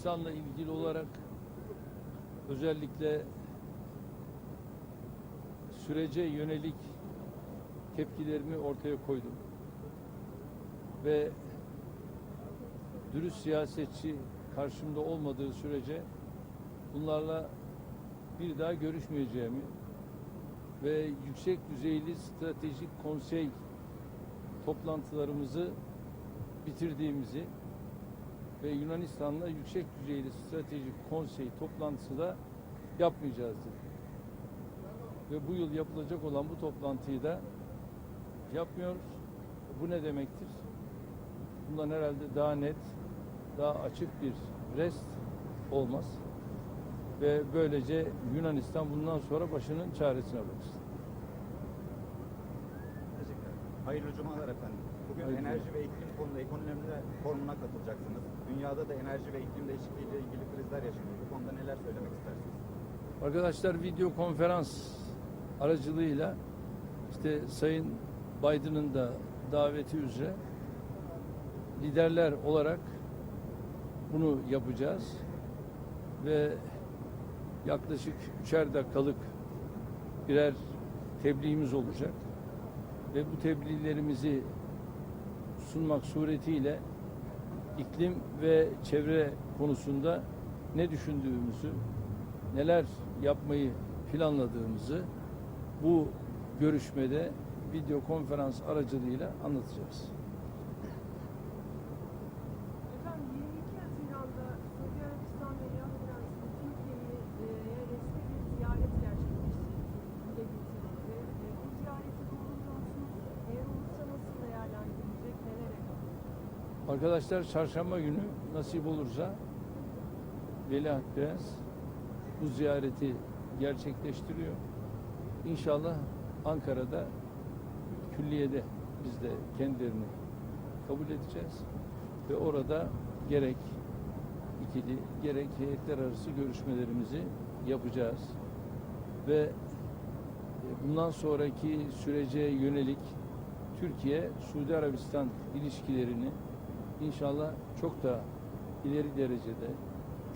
Yunanistan'la ilgili olarak özellikle sürece yönelik tepkilerimi ortaya koydum. Ve dürüst siyasetçi karşımda olmadığı sürece bunlarla bir daha görüşmeyeceğimi ve yüksek düzeyli stratejik konsey toplantılarımızı bitirdiğimizi ve Yunanistan'la yüksek düzeyli stratejik konsey toplantısı da yapmayacağız dedim. Ve bu yıl yapılacak olan bu toplantıyı da yapmıyoruz. Bu ne demektir? Bundan herhalde daha net, daha açık bir rest olmaz. Ve böylece Yunanistan bundan sonra başının çaresine baksın. Teşekkürler. Hayırlı cumalar efendim. Enerji ve iklim konuda ekonomide forumuna katılacaksınız. Dünyada da enerji ve iklim değişikliğiyle ilgili krizler yaşanıyor. Bu konuda neler söylemek istersiniz? Arkadaşlar video konferans aracılığıyla işte Sayın Biden'ın da daveti üzere liderler olarak bunu yapacağız ve yaklaşık üçer dakikalık birer tebliğimiz olacak ve bu tebliğlerimizi sunmak suretiyle iklim ve çevre konusunda ne düşündüğümüzü, neler yapmayı planladığımızı bu görüşmede video konferans aracılığıyla anlatacağız. Arkadaşlar çarşamba günü nasip olursa Veliaht Prens bu ziyareti gerçekleştiriyor. İnşallah Ankara'da külliyede biz de kendilerini kabul edeceğiz ve orada gerek ikili gerek heyetler arası görüşmelerimizi yapacağız ve e, bundan sonraki sürece yönelik Türkiye Suudi Arabistan ilişkilerini inşallah çok daha ileri derecede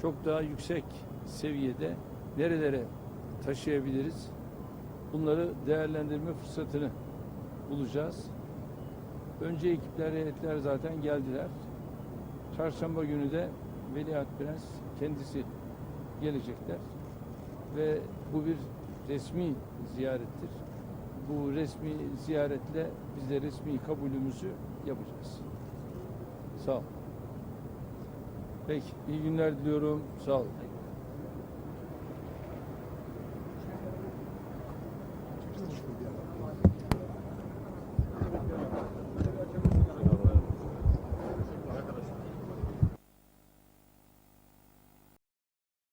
çok daha yüksek seviyede nerelere taşıyabiliriz? Bunları değerlendirme fırsatını bulacağız. Önce ekipler, heyetler zaten geldiler. Çarşamba günü de Veliaht Prens kendisi gelecekler. Ve bu bir resmi ziyarettir. Bu resmi ziyaretle biz de resmi kabulümüzü yapacağız. Sağ ol. Peki, iyi günler diliyorum. Sağ olun.